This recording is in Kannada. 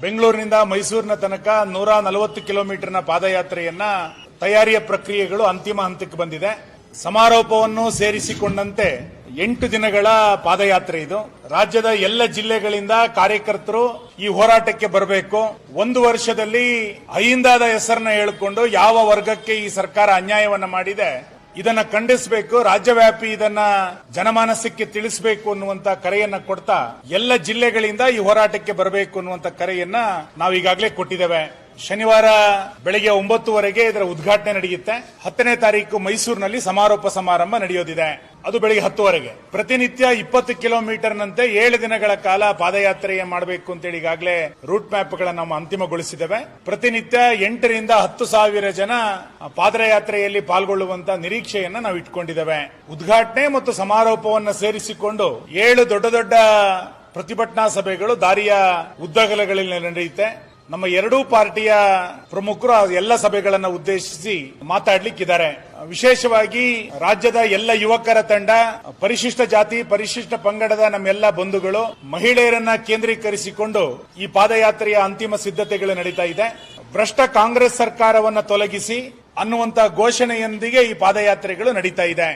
ಬೆಂಗಳೂರಿನಿಂದ ಮೈಸೂರಿನ ತನಕ ನೂರ ನಲವತ್ತು ಕಿಲೋಮೀಟರ್ನ ಪಾದಯಾತ್ರೆಯನ್ನ ತಯಾರಿಯ ಪ್ರಕ್ರಿಯೆಗಳು ಅಂತಿಮ ಹಂತಕ್ಕೆ ಬಂದಿದೆ. ಸಮಾರೋಪವನ್ನು ಸೇರಿಸಿಕೊಂಡಂತೆ ಎಂಟು ದಿನಗಳ ಪಾದಯಾತ್ರೆ ಇದು. ರಾಜ್ಯದ ಎಲ್ಲ ಜಿಲ್ಲೆಗಳಿಂದ ಕಾರ್ಯಕರ್ತರು ಈ ಹೋರಾಟಕ್ಕೆ ಬರಬೇಕು. ಒಂದು ವರ್ಷದಲ್ಲಿ ಅಹಿಂದಾದ ಹೆಸರನ್ನ ಹೇಳಿಕೊಂಡು ಯಾವ ವರ್ಗಕ್ಕೆ ಈ ಸರ್ಕಾರ ಅನ್ಯಾಯವನ್ನ ಮಾಡಿದೆ ಇದನ್ನ ಖಂಡಿಸಬೇಕು, ರಾಜ್ಯವ್ಯಾಪಿ ಇದನ್ನ ಜನಮಾನಸಕ್ಕೆ ತಿಳಿಸಬೇಕು ಅನ್ನುವಂತ ಕರೆಯನ್ನ ಕೊಡ್ತಾ ಎಲ್ಲ ಜಿಲ್ಲೆಗಳಿಂದ ಈ ಹೋರಾಟಕ್ಕೆ ಬರಬೇಕು ಅನ್ನುವಂತ ಕರೆಯನ್ನ ನಾವು ಈಗಾಗಲೇ ಕೊಟ್ಟಿದ್ದೇವೆ. ಶನಿವಾರ ಬೆಳಗ್ಗೆ ಒಂಬತ್ತುವರೆಗೆ ಇದರ ಉದ್ಘಾಟನೆ ನಡೆಯುತ್ತೆ. ಹತ್ತನೇ ತಾರೀಕು ಮೈಸೂರಿನಲ್ಲಿ ಸಮಾರೋಪ ಸಮಾರಂಭ ನಡೆಯೋದಿದೆ. ಅದು ಬೆಳಿಗ್ಗೆ ಹತ್ತುವರೆಗೆ. ಪ್ರತಿನಿತ್ಯ ಇಪ್ಪತ್ತು ಕಿಲೋಮೀಟರ್ನಂತೆ ಏಳು ದಿನಗಳ ಕಾಲ ಪಾದಯಾತ್ರೆಯ ಮಾಡಬೇಕು ಅಂತೇಳಿ ಈಗಾಗಲೇ ರೂಟ್ ಮ್ಯಾಪ್ಗಳನ್ನು ನಾವು ಅಂತಿಮಗೊಳಿಸಿದ್ದೇವೆ. ಪ್ರತಿನಿತ್ಯ ಎಂಟರಿಂದ ಹತ್ತು ಸಾವಿರ ಜನ ಪಾದಯಾತ್ರೆಯಲ್ಲಿ ಪಾಲ್ಗೊಳ್ಳುವಂತಹ ನಿರೀಕ್ಷೆಯನ್ನು ನಾವು ಇಟ್ಕೊಂಡಿದ್ದೇವೆ. ಉದ್ಘಾಟನೆ ಮತ್ತು ಸಮಾರೋಪವನ್ನು ಸೇರಿಸಿಕೊಂಡು ಏಳು ದೊಡ್ಡ ದೊಡ್ಡ ಪ್ರತಿಭಟನಾ ಸಭೆಗಳು ದಾರಿಯ ಉದ್ದಗಲಗಳಲ್ಲಿ ನಡೆಯುತ್ತೆ. ನಮ್ಮ ಎರಡೂ ಪಾರ್ಟಿಯ ಪ್ರಮುಖರು ಎಲ್ಲ ಸಭೆಗಳನ್ನು ಉದ್ದೇಶಿಸಿ ಮಾತಾಡ್ಲಿಕ್ಕಿದ್ದಾರೆ. ವಿಶೇಷವಾಗಿ ರಾಜ್ಯದ ಎಲ್ಲ ಯುವಕರ ತಂಡ, ಪರಿಶಿಷ್ಟ ಜಾತಿ, ಪರಿಶಿಷ್ಟ ಪಂಗಡದ ನಮ್ಮೆಲ್ಲ ಬಂಧುಗಳು, ಮಹಿಳೆಯರನ್ನ ಕೇಂದ್ರೀಕರಿಸಿಕೊಂಡು ಈ ಪಾದಯಾತ್ರೆಯ ಅಂತಿಮ ಸಿದ್ಧತೆಗಳು ನಡೀತಾ ಇದೆ. ಭ್ರಷ್ಟ ಕಾಂಗ್ರೆಸ್ ಸರ್ಕಾರವನ್ನು ತೊಲಗಿಸಿ ಅನ್ನುವಂತ ಘೋಷಣೆಯೊಂದಿಗೆ ಈ ಪಾದಯಾತ್ರೆಗಳು ನಡೀತಾ ಇದೆ.